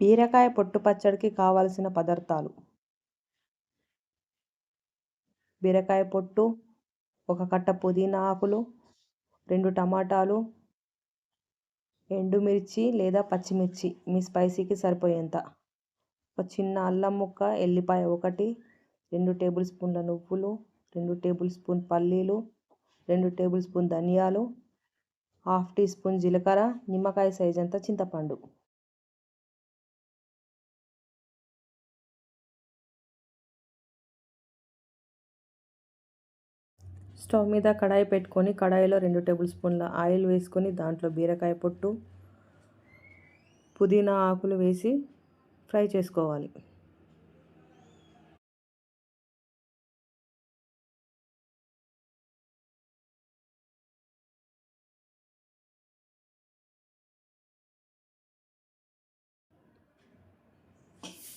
బీరకాయ పొట్టు పచ్చడికి కావలసిన పదార్థాలు. బీరకాయ పొట్టు ఒక కట్ట పుదీనా ఆకులు రెండు టమాటాలు ఎండుమిర్చి లేదా పచ్చిమిర్చి. మీ స్పైసీకి సరిపోయేంత. ఒక చిన్న అల్లం ముక్క ఎల్లిపాయ ఒకటి రెండు టేబుల్ స్పూన్ల నువ్వులు రెండు టేబుల్ స్పూన్ పల్లీలు రెండు టేబుల్ స్పూన్ ధనియాలు హాఫ్ టీ స్పూన్ జీలకర్ర నిమ్మకాయ సైజ్ అంత చింతపండు. స్టవ్ మీద కడాయి పెట్టుకొని కడాయిలో రెండు టేబుల్ స్పూన్ల ఆయిల్ వేసుకొని దాంట్లో బీరకాయ పొట్టు పుదీనా ఆకులు వేసి ఫ్రై చేసుకోవాలి.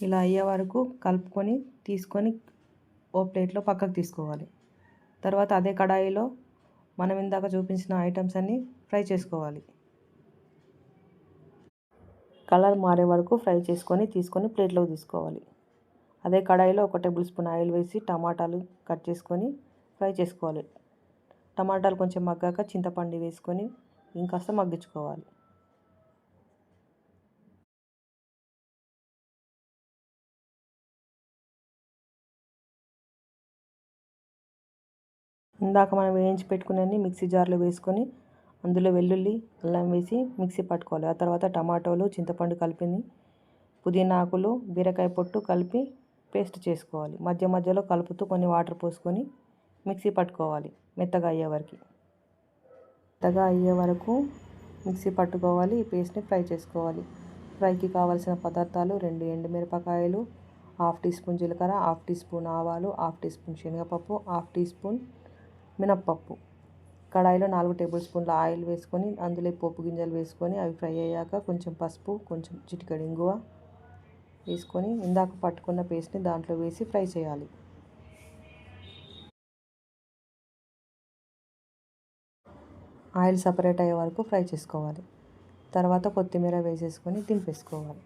ఇలా అయ్యే వరకు కలుపుకొని తీసుకొని ఓ ప్లేట్లో పక్కకు తీసుకోవాలి. తర్వాత అదే కడాయిలో మనం ఇందాక చూపించిన ఐటమ్స్ అన్నీ ఫ్రై చేసుకోవాలి. కలర్ మారే వరకు ఫ్రై చేసుకొని తీసుకొని ప్లేట్లోకి తీసుకోవాలి. అదే కడాయిలో ఒక టేబుల్ స్పూన్ ఆయిల్ వేసి టమాటాలు కట్ చేసుకొని ఫ్రై చేసుకోవాలి. టమాటాలు కొంచెం మగ్గాక చింతపండు వేసుకొని ఇంకాస్త మగ్గించుకోవాలి. ఇందాక మనం వేయించి పెట్టుకున్న మిక్సీ జార్లో వేసుకొని అందులో వెల్లుల్లి అల్లం వేసి మిక్సీ పట్టుకోవాలి. ఆ తర్వాత టమాటోలు చింతపండు కలిపింది పుదీనా ఆకులు బీరకాయ పొట్టు కలిపి పేస్ట్ చేసుకోవాలి. మధ్య మధ్యలో కలుపుతూ కొన్ని వాటర్ పోసుకొని మిక్సీ పట్టుకోవాలి మెత్తగా అయ్యే వరకు. మెత్తగా అయ్యే వరకు మిక్సీ పట్టుకోవాలి ఈ పేస్ట్ని ఫ్రై చేసుకోవాలి. ఫ్రైకి కావాల్సిన పదార్థాలు రెండు ఎండుమిరపకాయలు హాఫ్ టీ స్పూన్ జీలకర్ర హాఫ్ టీ స్పూన్ ఆవాలు హాఫ్ టీ స్పూన్ శనగపప్పు హాఫ్ టీ స్పూన్ మినప్పప్పు. కడాయిలో నాలుగు టేబుల్ స్పూన్ల ఆయిల్ వేసుకొని అందులో పోపు గింజలు వేసుకొని అవి ఫ్రై అయ్యాక కొంచెం పసుపు కొంచెం చిటికెడు ఇంగువ వేసుకొని ఇందాక పట్టుకున్న పేస్ట్ని దాంట్లో వేసి ఫ్రై చేయాలి. ఆయిల్ సపరేట్ అయ్యే వరకు ఫ్రై చేసుకోవాలి. తర్వాత కొత్తిమీర వేసేసుకొని దింపేసుకోవాలి.